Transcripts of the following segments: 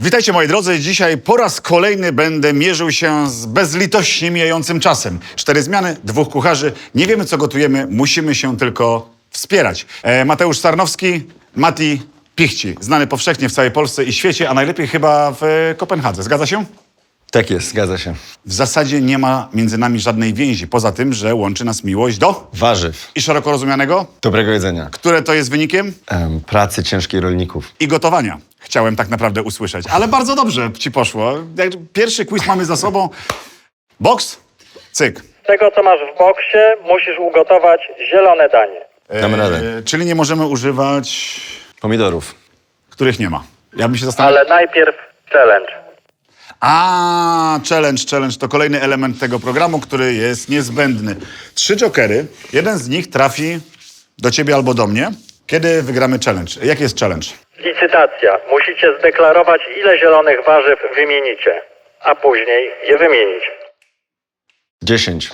Witajcie moi drodzy, dzisiaj po raz kolejny będę mierzył się z bezlitośnie mijającym czasem. Cztery zmiany, dwóch kucharzy, nie wiemy co gotujemy, musimy się tylko wspierać. E, Mateusz Sarnowski, Mati Pichci, znany powszechnie w całej Polsce i świecie, a najlepiej chyba w e, Kopenhadze. Zgadza się? Tak jest, zgadza się. W zasadzie nie ma między nami żadnej więzi, poza tym, że łączy nas miłość do Warzyw. i szeroko rozumianego, Dobrego jedzenia. które to jest wynikiem Em, pracy ciężkiej rolników. i gotowania. Chciałem tak naprawdę usłyszeć, ale bardzo dobrze ci poszło. Jak Pierwszy quiz mamy za sobą. Boks, cyk. Z tego, co masz w boksie, musisz ugotować zielone danie. Damy radę. E, czyli nie możemy używać, Pomidorów. których nie ma. Ja bym się zastanawiał. Ale najpierw challenge. A, challenge, challenge to kolejny element tego programu, który jest niezbędny. Trzy jokery, jeden z nich trafi do ciebie albo do mnie, kiedy wygramy challenge. Jaki jest challenge? Licytacja. Musicie zdeklarować, ile zielonych warzyw wymienicie, a później je wymienić. 10.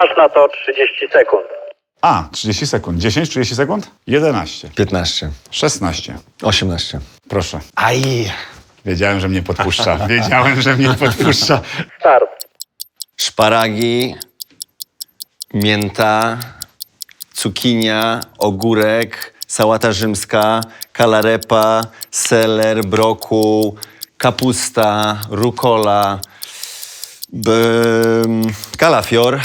Masz na to 30 sekund. A, 30 sekund. 10, 30 sekund? 11, 15. 16. 18. Proszę. Aj. Wiedziałem, że mnie podpuszcza. Wiedziałem, że mnie podpuszcza. Start. Szparagi, mięta, cukinia, ogórek, sałata rzymska, kalarepa, seler, brokuł, kapusta, rukola, kalafior,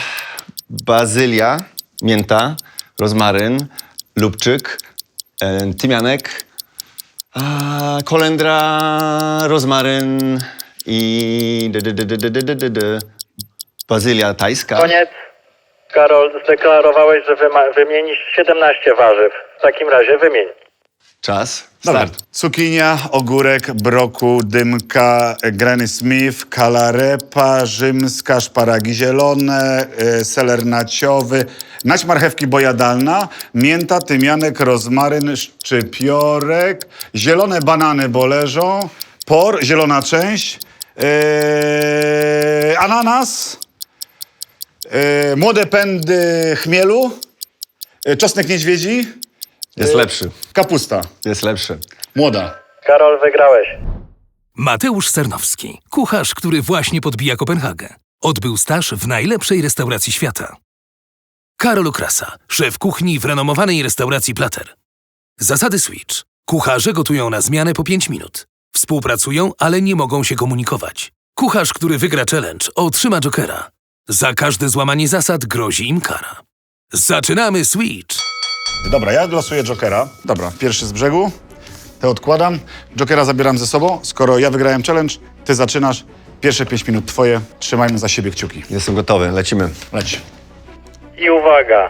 bazylia, mięta, rozmaryn, lubczyk, e, tymianek, a, kolendra, rozmaryn i bazylia tajska. Koniec. Karol, zdeklarowałeś, że wyma- wymienisz 17 warzyw. W takim razie wymień. Czas. Dobra. Start. Cukinia, ogórek, broku, dymka, Granny Smith, kalarepa, rzymska, szparagi zielone, y, seler naciowy, nać marchewki bojadalna, mięta, tymianek, rozmaryn, szczypiorek, zielone banany, bo leżą, por, zielona część, y, ananas, y, młode pędy chmielu, y, czosnek niedźwiedzi, Jest lepszy. kapusta, Jest lepszy. młoda. Karol, wygrałeś. Mateusz Sarnowski, kucharz, który właśnie podbija Kopenhagę. Odbył staż w najlepszej restauracji świata. Karol Okrasa, szef kuchni w renomowanej restauracji Plater. Zasady Switch. Kucharze gotują na zmianę po 5 minut. Współpracują, ale nie mogą się komunikować. Kucharz, który wygra challenge, otrzyma jokera. Za każde złamanie zasad grozi im kara. Zaczynamy Switch! Dobra, ja losuję Jokera. Dobra, pierwszy z brzegu. Te odkładam. Jokera zabieram ze sobą. Skoro ja wygrałem challenge, ty zaczynasz. Pierwsze 5 minut twoje. Trzymajmy za siebie kciuki. Jestem gotowy. Lecimy. Leć. I uwaga.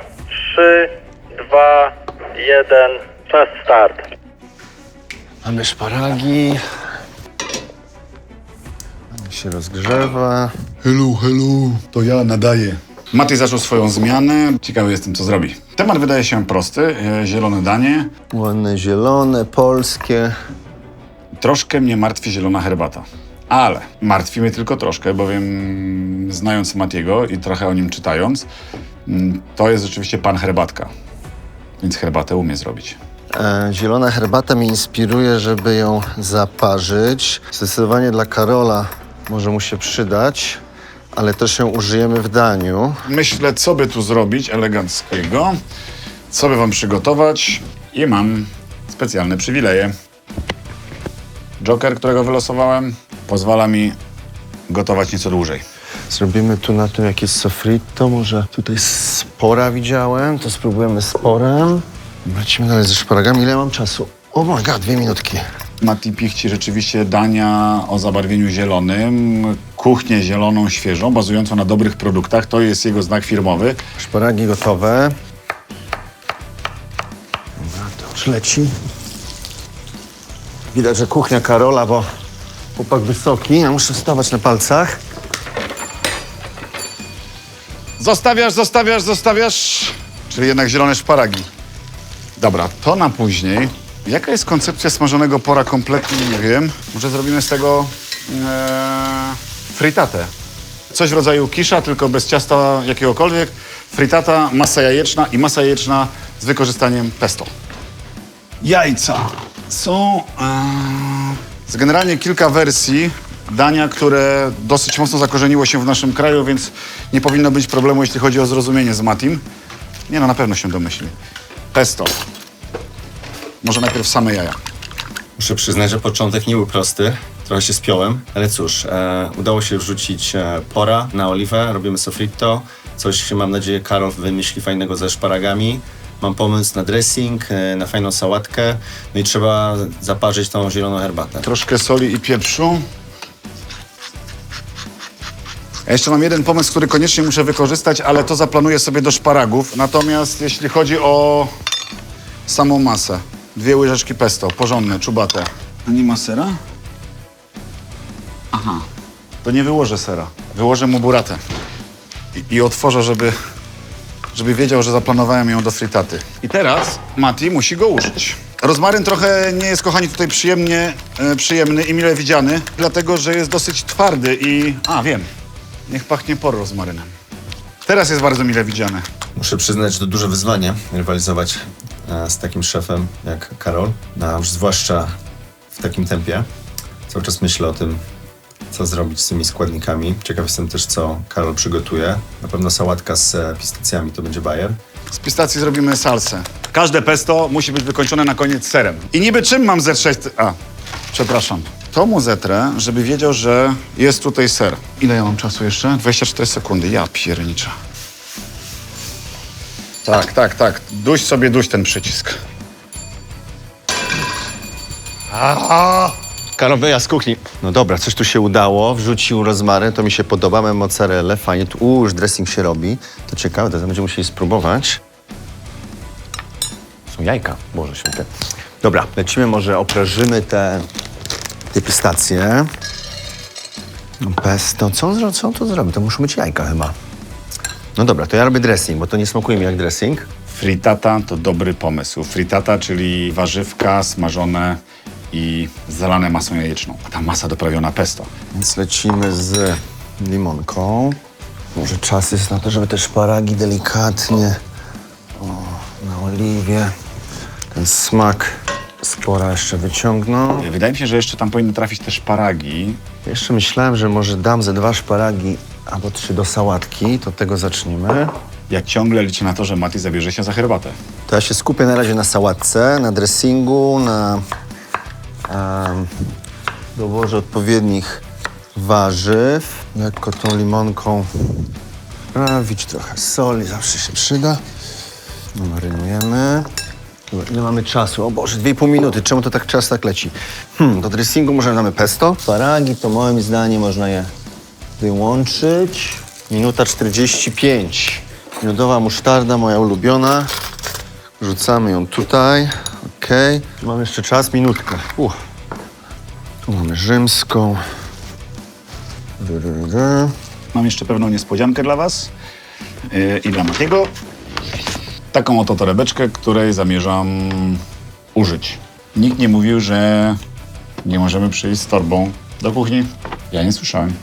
3, 2, 1. Czas start. Mamy szparagi. się rozgrzewa. Hello, hello. To ja nadaję. Matej zaczął swoją zmianę. Ciekawy jestem, co zrobi. Temat wydaje się prosty. E, Zielone danie. Ładne zielone, polskie. Troszkę mnie martwi zielona herbata. Ale martwi mnie tylko troszkę, bowiem znając Matiego i trochę o nim czytając, mm, to jest rzeczywiście pan herbatka. Więc herbatę umie zrobić. E, Zielona herbata mnie inspiruje, żeby ją zaparzyć. Zdecydowanie dla Karola może mu się przydać, ale też ją użyjemy w daniu. Myślę, co by tu zrobić eleganckiego, co by wam przygotować i mam specjalne przywileje. Joker, którego wylosowałem, pozwala mi gotować nieco dłużej. Zrobimy tu na tym jakieś sofrito, może tutaj spora widziałem, to spróbujemy sporem. Wrócimy dalej ze szparagami. Ile mam czasu? O my god, dwie minutki. Mati Pichci rzeczywiście dania o zabarwieniu zielonym, kuchnię zieloną, świeżą, bazującą na dobrych produktach. To jest jego znak firmowy. Szparagi gotowe. Dobra, to już leci. Widać, że kuchnia Karola, bo chłopak wysoki. Ja muszę stawać na palcach. Zostawiasz, zostawiasz, zostawiasz. Czyli jednak zielone szparagi. Dobra, to na później. Jaka jest koncepcja smażonego pora? Kompletnie nie wiem. Może zrobimy z tego e, fritatę. Coś w rodzaju kisza, tylko bez ciasta jakiegokolwiek. Fritata, masa jajeczna i masa jajeczna z wykorzystaniem pesto. Jajca są e, generalnie kilka wersji dania, które dosyć mocno zakorzeniło się w naszym kraju, więc nie powinno być problemu, jeśli chodzi o zrozumienie z Matim. Nie no, na pewno się domyśli. Pesto. Może najpierw same jaja. Muszę przyznać, że początek nie był prosty. Trochę się spiąłem, ale cóż, e, udało się wrzucić e, pora na oliwę, robimy sofritto. Coś, mam nadzieję, Karol wymyśli fajnego ze szparagami. Mam pomysł na dressing, e, na fajną sałatkę. No i trzeba zaparzyć tą zieloną herbatę. Troszkę soli i pieprzu. Ja jeszcze mam jeden pomysł, który koniecznie muszę wykorzystać, ale to zaplanuję sobie do szparagów. Natomiast jeśli chodzi o samą masę, dwie łyżeczki pesto, porządne, czubate. A nie ma sera? Aha. To nie wyłożę sera. Wyłożę mu buratę. I, i otworzę, żeby, żeby wiedział, że zaplanowałem ją do fritaty. I teraz Mati musi go użyć. Rozmaryn trochę nie jest, kochani, tutaj przyjemnie, e, przyjemny i mile widziany, dlatego że jest dosyć twardy i... A, wiem. Niech pachnie por rozmarynem. Teraz jest bardzo mile widziany. Muszę przyznać, że to duże wyzwanie rywalizować z takim szefem jak Karol, a już zwłaszcza w takim tempie. Cały czas myślę o tym, co zrobić z tymi składnikami. Ciekaw jestem też, co Karol przygotuje. Na pewno sałatka z e, pistacjami to będzie bajer. Z pistacji zrobimy salsę. Każde pesto musi być wykończone na koniec serem. I niby czym mam zetrzeć... A, przepraszam. To mu zetrę, żeby wiedział, że jest tutaj ser. Ile ja mam czasu jeszcze? 24 sekundy. Ja pierniczę. Tak, tak, tak. Duś sobie, duś ten przycisk. Karol, wyjazd z kuchni. No dobra, coś tu się udało. Wrzucił rozmaryn, to mi się podoba. Mamy mozzarellę, fajnie. Tu u, już dressing się robi. To ciekawe, to będziemy musieli spróbować. Są jajka, Boże święte. Dobra, lecimy, może oprażymy te, te pistacje. No Pesto, co on, zro- co on tu zrobi? To muszą być jajka chyba. No dobra, to ja robię dressing, bo to nie smakuje mi jak dressing. Fritata to dobry pomysł. Fritata, czyli warzywka smażone i zalane masą jajeczną. A ta masa doprawiona pesto. Więc lecimy z limonką. Może czas jest na to, żeby te szparagi delikatnie o, na oliwie. Ten smak spora jeszcze wyciągnął. Wydaje mi się, że jeszcze tam powinny trafić te szparagi. Jeszcze myślałem, że może dam ze dwa szparagi albo trzy do sałatki. To tego zaczniemy. Ja ciągle liczę na to, że Mati zabierze się za herbatę. To ja się skupię na razie na sałatce, na dressingu, na doborze odpowiednich warzyw. Lekko tą limonką sprawić trochę soli, zawsze się przyda. Marynujemy. Dobra, Ile mamy czasu? O Boże, dwie i pół minuty. Czemu to tak czas tak leci? Hmm, do dressingu może damy pesto. Paragi to moim zdaniem można je wyłączyć. Minuta 45. Miodowa musztarda, moja ulubiona. Rzucamy ją tutaj. Okej. Mam jeszcze czas, minutkę. Uch. Tu mamy rzymską. Mam jeszcze pewną niespodziankę dla Was yy, i dla Matiego. Taką oto torebeczkę, której zamierzam użyć. Nikt nie mówił, że nie możemy przyjść z torbą do kuchni. Ja nie słyszałem.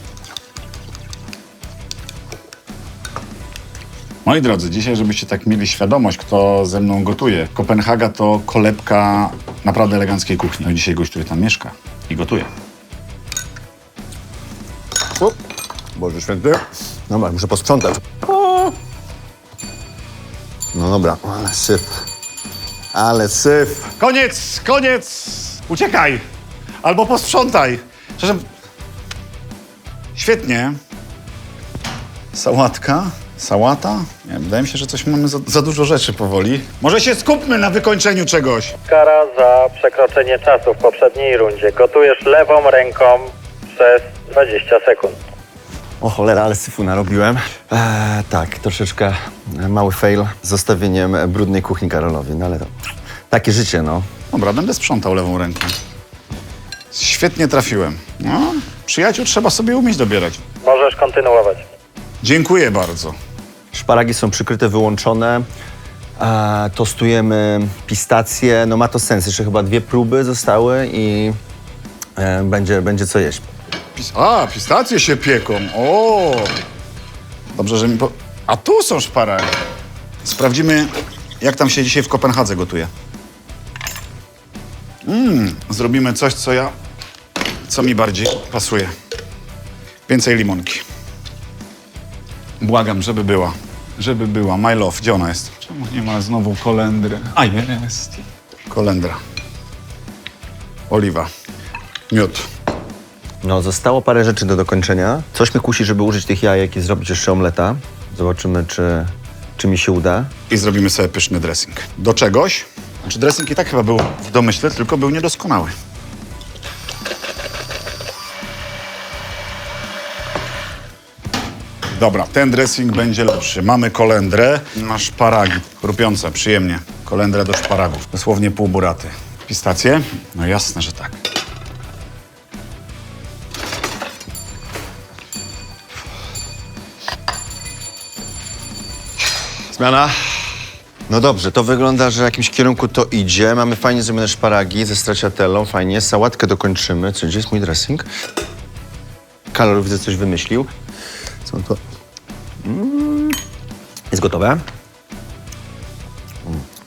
Moi drodzy, dzisiaj, żebyście tak mieli świadomość, kto ze mną gotuje. Kopenhaga to kolebka naprawdę eleganckiej kuchni. No i dzisiaj gość, który tam mieszka i gotuje. O, Boże święty. Dobra, muszę posprzątać. No dobra, ale syf. Ale syf. Koniec, koniec! Uciekaj! Albo posprzątaj. Przepraszam. Świetnie. Sałatka? Sałata? Nie, wydaje mi się, że coś mamy za, za dużo rzeczy powoli. Może się skupmy na wykończeniu czegoś. Kara za przekroczenie czasu w poprzedniej rundzie. Gotujesz lewą ręką przez 20 sekund. O cholera, ale syfu narobiłem. Eee, tak, troszeczkę mały fail z zostawieniem brudnej kuchni Karolowi, no ale to takie życie, no. Dobra, będę sprzątał lewą ręką. Świetnie trafiłem. No, przyjaciół trzeba sobie umieć dobierać. Możesz kontynuować. Dziękuję bardzo. Szparagi są przykryte, wyłączone. E, tostujemy pistacje. No ma to sens. Jeszcze chyba dwie próby zostały i e, będzie, będzie co jeść. Pis A, pistacje się pieką. O! Dobrze, że mi po... A tu są szparagi. Sprawdzimy, jak tam się dzisiaj w Kopenhadze gotuje. Mmm, zrobimy coś, co ja co mi bardziej pasuje. Więcej limonki. Błagam, żeby była. Żeby była. My love. Gdzie ona jest? Czemu nie ma znowu kolendry? A jest. Kolendra. Oliwa. Miód. No, zostało parę rzeczy do dokończenia. Coś mnie kusi, żeby użyć tych jajek i zrobić jeszcze omleta. Zobaczymy, czy, czy mi się uda. I zrobimy sobie pyszny dressing. Do czegoś? Znaczy dressing i tak chyba był w domyśle, tylko był niedoskonały. Dobra, ten dressing będzie lepszy. Mamy kolendrę na szparagi. Chrupiące, przyjemnie. Kolendrę do szparagów. Dosłownie pół buraty. Pistacje? No jasne, że tak. Zmiana. No dobrze, to wygląda, że w jakimś kierunku to idzie. Mamy fajnie zrobione szparagi ze stracciatellą, fajnie. Sałatkę dokończymy. Co, gdzie jest mój dressing? Karol, widzę, coś wymyślił. Co to? Mm. Jest gotowe. Mm.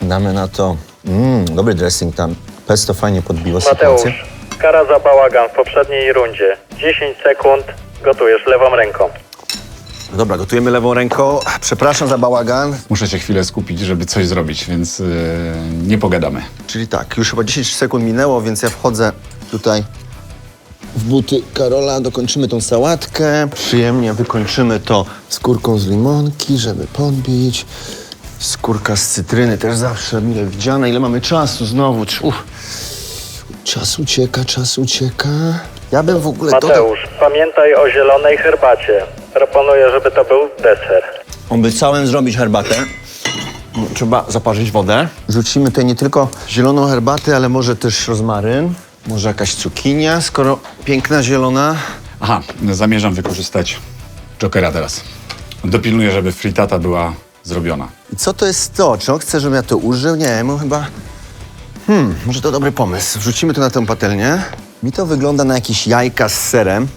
Damy na to... Mm, dobry dressing tam. Pesto fajnie podbiło sytuację. Mateusz, kara za bałagan w poprzedniej rundzie. 10 sekund, gotujesz lewą ręką. Dobra, gotujemy lewą ręką. Przepraszam za bałagan. Muszę się chwilę skupić, żeby coś zrobić, więc yy, nie pogadamy. Czyli tak, już chyba 10 sekund minęło, więc ja wchodzę tutaj w buty Karola, dokończymy tą sałatkę. Przyjemnie wykończymy to skórką z limonki, żeby podbić. Skórka z cytryny też zawsze mile widziana. Ile mamy czasu znowu? Uff. Czas ucieka, czas ucieka. Ja bym w ogóle dodał... Mateusz, pamiętaj o zielonej herbacie. Proponuję, żeby to był deser. Obiecałem zrobić herbatę. Trzeba zaparzyć wodę. Rzucimy tutaj nie tylko zieloną herbatę, ale może też rozmaryn. Może jakaś cukinia, skoro piękna zielona. Aha, zamierzam wykorzystać Jokera teraz. Dopilnuję, żeby fritata była zrobiona. I co to jest to? Czy on chce, żebym ja to użył? Nie, mu chyba... Hmm, może to dobry pomysł. Wrzucimy to na tę patelnię. Mi to wygląda na jakieś jajka z serem.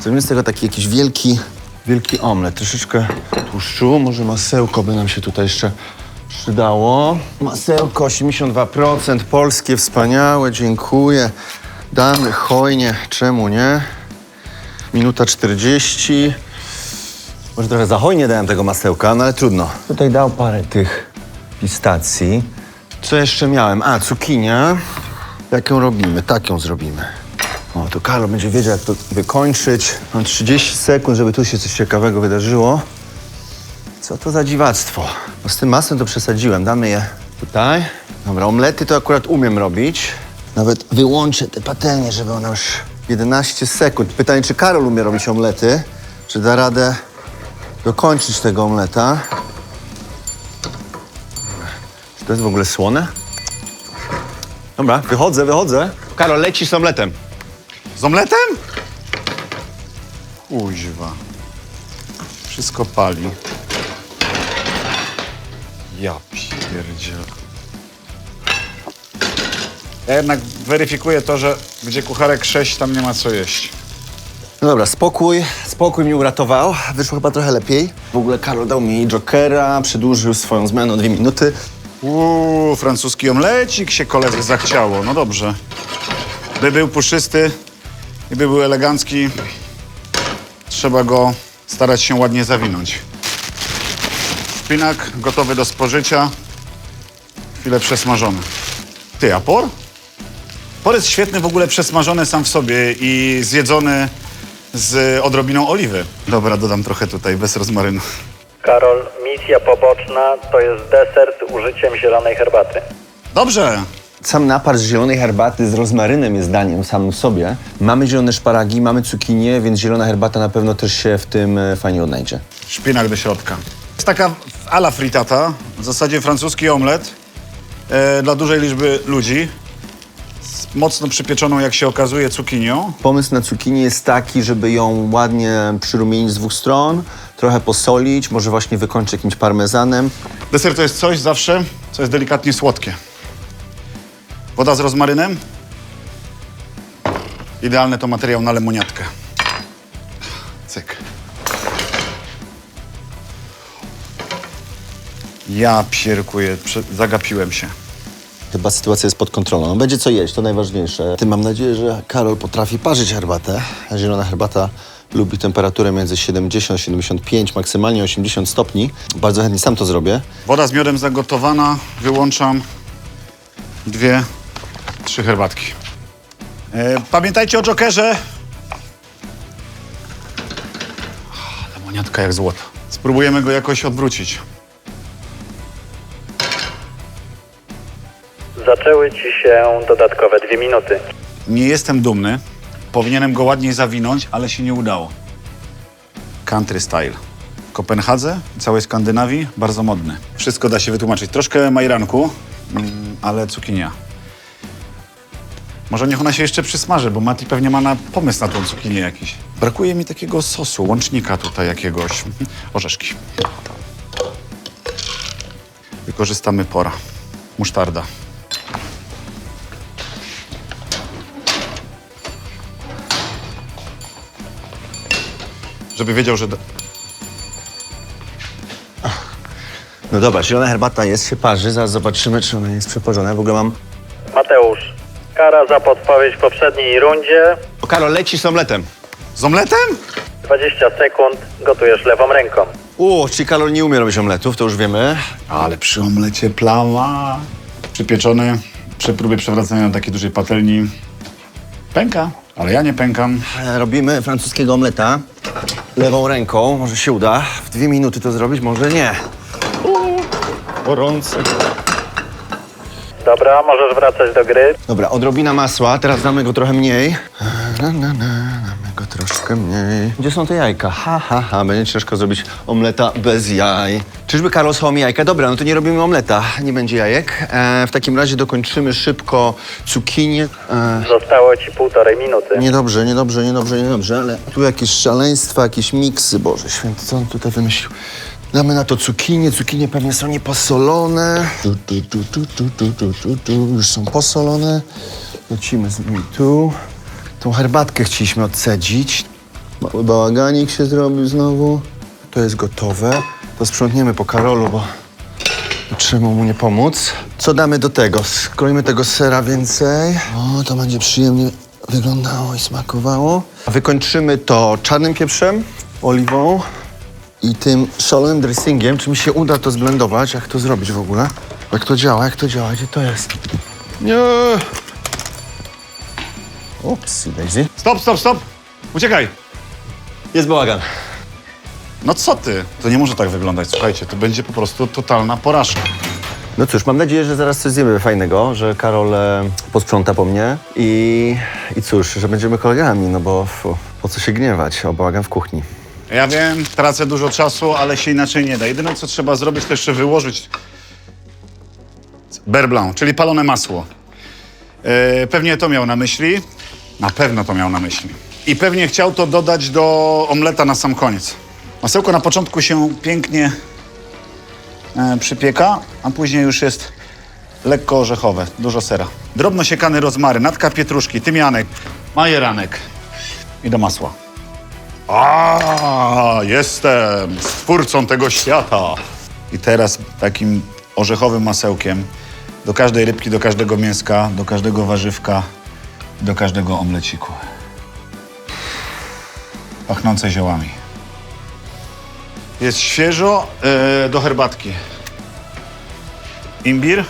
Zrobimy z tego taki jakiś wielki, wielki omlet. Troszeczkę tłuszczu, może masełko by nam się tutaj jeszcze przydało. Masełko 82%, polskie, wspaniałe, dziękuję. Damy hojnie, czemu nie? Minuta 40. Może trochę za hojnie dałem tego masełka, no ale trudno. Tutaj dał parę tych pistacji. Co jeszcze miałem? A, cukinia. Jak ją robimy? Tak ją zrobimy. O, to Karol będzie wiedział, jak to wykończyć. Mam 30 sekund, żeby tu się coś ciekawego wydarzyło. Co to za dziwactwo? No z tym masłem to przesadziłem. Damy je tutaj. Dobra, omlety to akurat umiem robić. Nawet wyłączę te patelnie, żeby ona już 11 sekund. Pytanie, czy Karol umie robić omlety? Czy da radę dokończyć tego omleta? Czy to jest w ogóle słone? Dobra, wychodzę, wychodzę. Karol, leci z omletem. Z omletem? Kuźwa. Wszystko pali. Ja pierdziel. Ja jednak weryfikuję to, że gdzie kucharek 6, tam nie ma co jeść. No dobra, spokój, spokój mnie uratował. Wyszło chyba trochę lepiej. W ogóle Karol dał mi jokera, przedłużył swoją zmianę o dwie minuty. Uuu, francuski omlecik się koledze zachciało. No dobrze. By był puszysty i by był elegancki, trzeba go starać się ładnie zawinąć. Szpinak gotowy do spożycia. Chwilę przesmażony. Ty, a por? Por jest świetny w ogóle przesmażony sam w sobie i zjedzony z odrobiną oliwy. Dobra, dodam trochę tutaj, bez rozmarynu. Karol, misja poboczna to jest deser z użyciem zielonej herbaty. Dobrze, Sam napar z zielonej herbaty z rozmarynem jest daniem samym w sobie. Mamy zielone szparagi, mamy cukinię, więc zielona herbata na pewno też się w tym e, fajnie odnajdzie. Szpinak do środka. Jest taka ala frittata, w zasadzie francuski omlet e, dla dużej liczby ludzi. Z mocno przypieczoną, jak się okazuje, cukinią. Pomysł na cukinię jest taki, żeby ją ładnie przyrumienić z dwóch stron, trochę posolić, może właśnie wykończyć jakimś parmezanem. Deser to jest coś zawsze, co jest delikatnie słodkie. Woda z rozmarynem. Idealny to materiał na lemoniatkę. Cyk. Ja pierkuję, prze- zagapiłem się. chyba sytuacja jest pod kontrolą. No, będzie co jeść, to najważniejsze. Tym mam nadzieję, że Karol potrafi parzyć herbatę. A zielona herbata lubi temperaturę między 70 75, maksymalnie 80 stopni. Bardzo chętnie sam to zrobię. Woda z miodem zagotowana. Wyłączam dwie, trzy herbatki. E, pamiętajcie o jokerze. Ah, Lemoniatka jak złoto. Spróbujemy go jakoś odwrócić. Zaczęły ci się dodatkowe dwie minuty. Nie jestem dumny. Powinienem go ładniej zawinąć, ale się nie udało. Country style. W Kopenhadze, całej Skandynawii, bardzo modny. Wszystko da się wytłumaczyć. Troszkę majranku, mm, ale cukinia. Może niech ona się jeszcze przysmaży, bo Mati pewnie ma na pomysł na tą cukinię jakiś. Brakuje mi takiego sosu, łącznika tutaj jakiegoś. Orzeszki. Wykorzystamy pora. Musztarda. Żeby wiedział, że... do- No dobra, zielona herbata jest, się parzy. Zaraz zobaczymy, czy ona jest przeparzona. W ogóle mam... Mateusz, kara za podpowiedź w poprzedniej rundzie. O, Karol, leci z omletem. Z omletem? 20 sekund gotujesz lewą ręką. O, czyli Karol nie umie robić omletów, to już wiemy. Ale przy omlecie plama. Przypieczony, przy próbie przewracania na takiej dużej patelni. Pęka, ale ja nie pękam. E, Robimy francuskiego omleta lewą ręką. Może się uda. W dwie minuty to zrobić, może nie. Gorące. Dobra, możesz wracać do gry. Dobra, odrobina masła, teraz damy go trochę mniej. Na, na, na, go troszkę mniej. Gdzie są te jajka? Ha, ha, ha, będzie ciężko zrobić omleta bez jaj. Czyżby Karol schował mi jajka? Dobra, no to nie robimy omleta, nie będzie jajek. E, w takim razie dokończymy szybko cukinię. E, Zostało ci półtorej minuty. Niedobrze, niedobrze, niedobrze, niedobrze, ale tu jakieś szaleństwa, jakieś miksy, Boże święty, co on tutaj wymyślił? Damy na to cukinie, cukinie pewnie są nieposolone. Tu, tu, tu, tu, tu, tu, tu, tu, tu. Już są posolone. Lecimy z nimi tu. Tą herbatkę chcieliśmy odcedzić. Mały bałaganik się zrobił znowu. To jest gotowe. To sprzątniemy po Karolu, bo Czemu mu nie pomóc? Co damy do tego? Skroimy tego sera więcej. O, to będzie przyjemnie wyglądało i smakowało. Wykończymy to czarnym pieprzem, oliwą i tym szalonym dressingiem. Czy mi się uda to zblendować? Jak to zrobić w ogóle? Jak to działa? Jak to działa? Gdzie to jest? Nie! Ups, Daisy. Stop, stop, stop! Uciekaj! Jest bałagan. No co ty? To nie może tak wyglądać, słuchajcie, to będzie po prostu totalna porażka. No cóż, mam nadzieję, że zaraz coś zjemy fajnego, że Karol e, posprząta po mnie i, i cóż, że będziemy kolegami, no bo fu, po co się gniewać, o bałagan w kuchni. Ja wiem, tracę dużo czasu, ale się inaczej nie da. Jedyne, co trzeba zrobić, to jeszcze wyłożyć beurre blanc, czyli palone masło. E, pewnie to miał na myśli. Na pewno to miał na myśli. I pewnie chciał to dodać do omleta na sam koniec. Masełko na początku się pięknie e, przypieka, a później już jest lekko orzechowe, dużo sera. Drobno siekany rozmary, natka pietruszki, tymianek, majeranek i do masła. A, jestem stwórcą tego świata. I teraz takim orzechowym masełkiem do każdej rybki, do każdego mięska, do każdego warzywka, do każdego omleciku. Pachnące ziołami. Jest świeżo e, do herbatki. Imbir.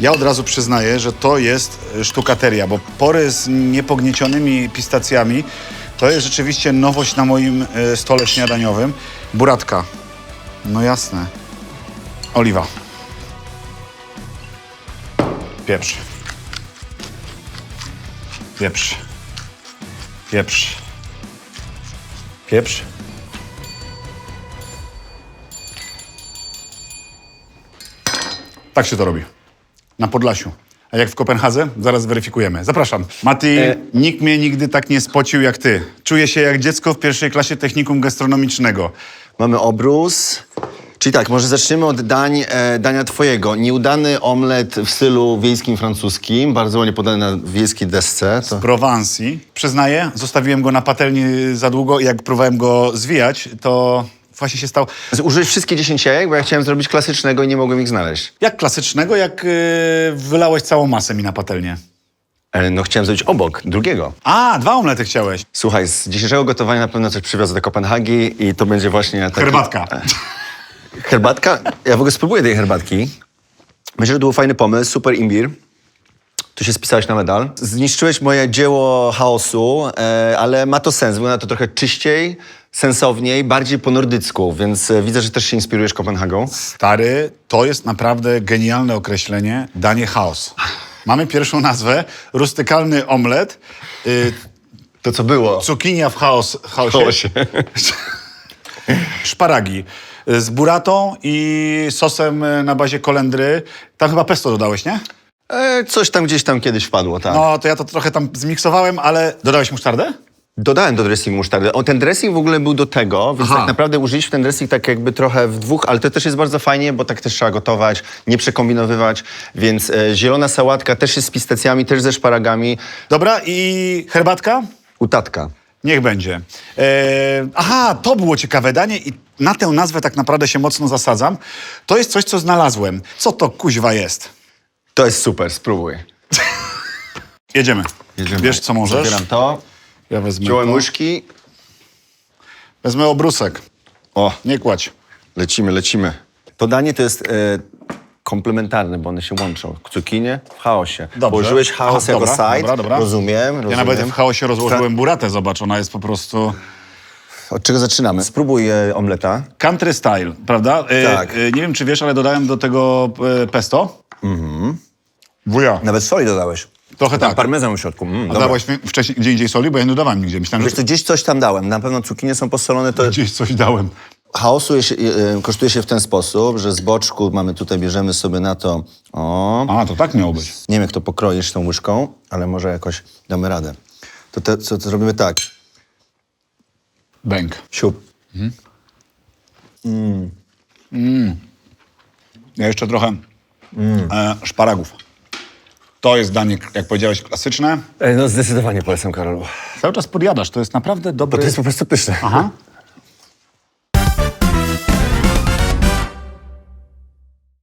Ja od razu przyznaję, że to jest sztukateria, bo pory z niepogniecionymi pistacjami to jest rzeczywiście nowość na moim e, stole śniadaniowym. Buratka. No jasne. Oliwa. Pieprz. Pieprz. Pieprz. Pieprz. Tak się to robi. Na Podlasiu. A jak w Kopenhadze? Zaraz weryfikujemy. Zapraszam. Mati, nikt mnie nigdy tak nie spocił jak ty. Czuję się jak dziecko w pierwszej klasie technikum gastronomicznego. Mamy obrus. Czyli tak, może zaczniemy od dań, e, dania twojego. Nieudany omlet w stylu wiejskim francuskim, bardzo ładnie podany na wiejskiej desce. To... Prowansji. Przyznaję, zostawiłem go na patelni za długo i jak próbowałem go zwijać, to właśnie się stało. Użyłeś wszystkie 10 jajek, bo ja chciałem zrobić klasycznego i nie mogłem ich znaleźć. Jak klasycznego, jak yy, wylałeś całą masę mi na patelnię. E, No chciałem zrobić obok, drugiego. A, dwa omlety chciałeś. Słuchaj, z dzisiejszego gotowania na pewno coś przywiozę do Kopenhagi i to będzie właśnie taki... Herbatka. Herbatka? Ja w ogóle spróbuję tej herbatki. Myślę, że to był fajny pomysł, super imbir. Tu się spisałeś na medal. Zniszczyłeś moje dzieło chaosu, e, ale ma to sens. Wygląda to trochę czyściej, sensowniej, bardziej po nordycku, więc e, widzę, że też się inspirujesz Kopenhagą. Stary, to jest naprawdę genialne określenie danie chaos. Mamy pierwszą nazwę, rustykalny omlet, yy, To co było? cukinia w chaos, chaosie, Chaosie. szparagi y, z buratą i sosem y, na bazie kolendry. Tam chyba pesto dodałeś, nie? E, coś tam gdzieś tam kiedyś wpadło, tak. No, to ja to trochę tam zmiksowałem, ale dodałeś musztardę? Dodałem do dressingu musztardę. O, ten dressing w ogóle był do tego, więc Aha. tak naprawdę użyliśmy ten dressing tak jakby trochę w dwóch, ale to też jest bardzo fajnie, bo tak też trzeba gotować, nie przekombinowywać, więc e, zielona sałatka też jest z pistacjami, też ze szparagami. Dobra, i herbatka? Utatka. Niech będzie. E, aha, to było ciekawe danie i na tę nazwę tak naprawdę się mocno zasadzam. To jest coś, co znalazłem. Co to kuźwa jest? To jest super, spróbuj. Jedziemy. Wiesz, co możesz? Zabieram to, Ja wezmę wziąłem to. łyżki. Wezmę obrusek. O, Nie kładź. lecimy, lecimy. To danie to jest e, komplementarne, bo one się łączą. Cukinie w chaosie. Dobrze. Położyłeś chaos Aha, jako dobra, side, dobra, dobra. rozumiem, rozumiem. Ja nawet w chaosie rozłożyłem buratę, zobacz, ona jest po prostu Od czego zaczynamy? Spróbuj e, omleta. country style, prawda? E, Tak. E, nie wiem, czy wiesz, ale dodałem do tego e, pesto. Mhm. Wuja. Nawet soli dodałeś. Trochę Tam tak. parmezan w środku. Mm, A dobra. dałeś mi- wcześniej gdzie indziej soli, bo ja nie dodawałem nigdzie. Myślałem, Wiesz że co, gdzieś coś tam dałem. Na pewno cukinie są posolone. To gdzieś coś dałem. chaosu się, e, kosztuje się w ten sposób, że z boczku mamy tutaj, bierzemy sobie na to, o, A, to tak miało być. nie wiem jak to pokroisz tą łyżką, ale może jakoś damy radę. To, te, co, to zrobimy tak, Bęk. siup. Ja jeszcze trochę e, szparagów. To jest danie, jak powiedziałeś, klasyczne. No zdecydowanie polecam Karolu. Cały czas podjadasz, to jest naprawdę dobre. to jest po prostu pyszne. Aha.